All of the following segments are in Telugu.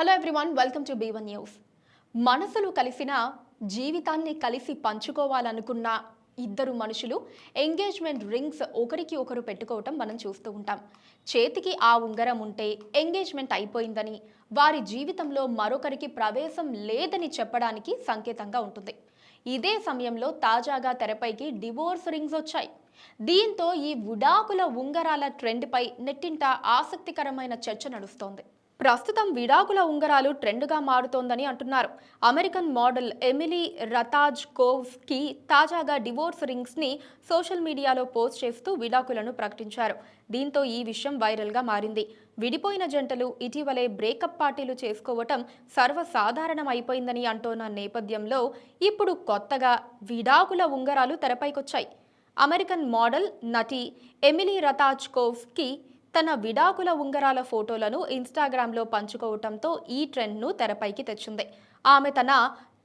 Hello everyone welcome to B one news మనసులు కలిసిన జీవితాన్ని కలిసి పంచుకోవాలనుకున్న ఇద్దరు మనుషులు ఎంగేజ్మెంట్ రింగ్స్ ఒకరికి ఒకరు పెట్టుకోవటం మనం చూస్తూ ఉంటాం. చేతికి ఆ ఉంగరం ఉంటే ఎంగేజ్మెంట్ అయిపోయిందని వారి జీవితంలో మరొకరికి ప్రవేశం లేదని చెప్పడానికి సంకేతంగా ఉంటుంది. ఇదే సమయంలో తాజాగా తెరపైకి డివోర్స్ రింగ్స్ వచ్చాయి. దీంతో ఈ ఉడాకుల ఉంగరాల ట్రెండ్పై నెట్టింట ఆసక్తికరమైన చర్చ నడుస్తోంది. ప్రస్తుతం విడాకుల ఉంగరాలు ట్రెండ్గా మారుతోందని అంటున్నారు. American model Emily Ratajkowski తాజాగా డివోర్స్ రింగ్స్ని సోషల్ మీడియాలో పోస్ట్ చేస్తూ విడాకులను ప్రకటించారు. దీంతో ఈ విషయం వైరల్గా మారింది. విడిపోయిన జంటలు ఇటీవలే బ్రేకప్ పార్టీలు చేసుకోవటం సర్వసాధారణం అయిపోయిందని అంటోన్న నేపథ్యంలో ఇప్పుడు కొత్తగా విడాకుల ఉంగరాలు తెరపైకొచ్చాయి. అమెరికన్ మోడల్ నటి ఎమిలీ రతాజ్కోవ్స్కి తన విడాకుల ఉంగరాల ఫోటోలను ఇన్స్టాగ్రామ్లో పంచుకోవటంతో ఈ ట్రెండ్ను తెరపైకి తెచ్చింది. ఆమె తన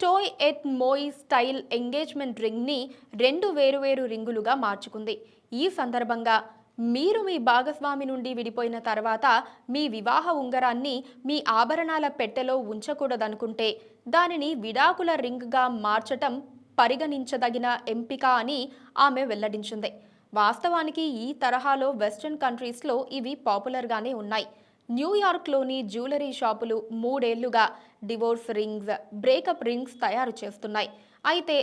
టోయ్ ఎట్ మోయ్ స్టైల్ ఎంగేజ్మెంట్ రింగ్ని రెండు వేరువేరు రింగులుగా మార్చుకుంది. ఈ సందర్భంగా మీరు మీ భాగస్వామి నుండి విడిపోయిన తర్వాత మీ వివాహ ఉంగరాన్ని మీ ఆభరణాల పెట్టెలో ఉంచకూడదనుకుంటే దానిని విడాకుల రింగ్గా మార్చటం పరిగణించదగిన ఎంపిక అని ఆమె వెల్లడించింది. వాస్తవానికి ఈ తరహాలో వెస్ట్రన్ కంట్రీస్లో ఇవి పాపులర్గానే ఉన్నాయి. న్యూయార్క్లోని జ్యువెలరీ షాపులు మూడేళ్ళుగా డివోర్స్ రింగ్స్ బ్రేకప్ రింగ్స్ తయారు చేస్తున్నాయి. అయితే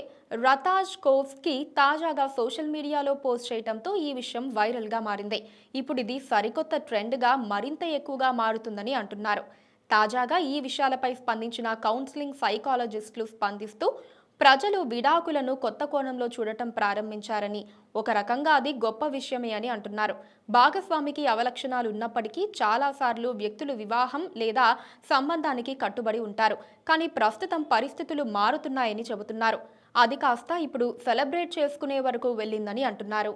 రతాజ్ కోవ్స్కి తాజాగా సోషల్ మీడియాలో పోస్ట్ చేయడంతో ఈ విషయం వైరల్గా మారింది. ఇప్పుడు ఇది సరికొత్త ట్రెండ్గా మరింత ఎక్కువగా మారుతుందని అంటున్నారు. తాజాగా ఈ విషయాలపై స్పందించిన కౌన్సిలింగ్ సైకాలజిస్టులు స్పందిస్తూ ప్రజలు విడాకులను కొత్త కోణంలో చూడటం ప్రారంభించారని ఒక రకంగా అది గొప్ప విషయమే అని అంటున్నారు. భాగస్వామికి అవలక్షణాలు ఉన్నప్పటికీ చాలాసార్లు వ్యక్తులు వివాహం లేదా సంబంధానికి కట్టుబడి ఉంటారు. కానీ ప్రస్తుతం పరిస్థితులు మారుతున్నాయని చెబుతున్నారు. అది కాస్త ఇప్పుడు సెలబ్రేట్ చేసుకునే వరకు వెళ్ళిందని అంటున్నారు.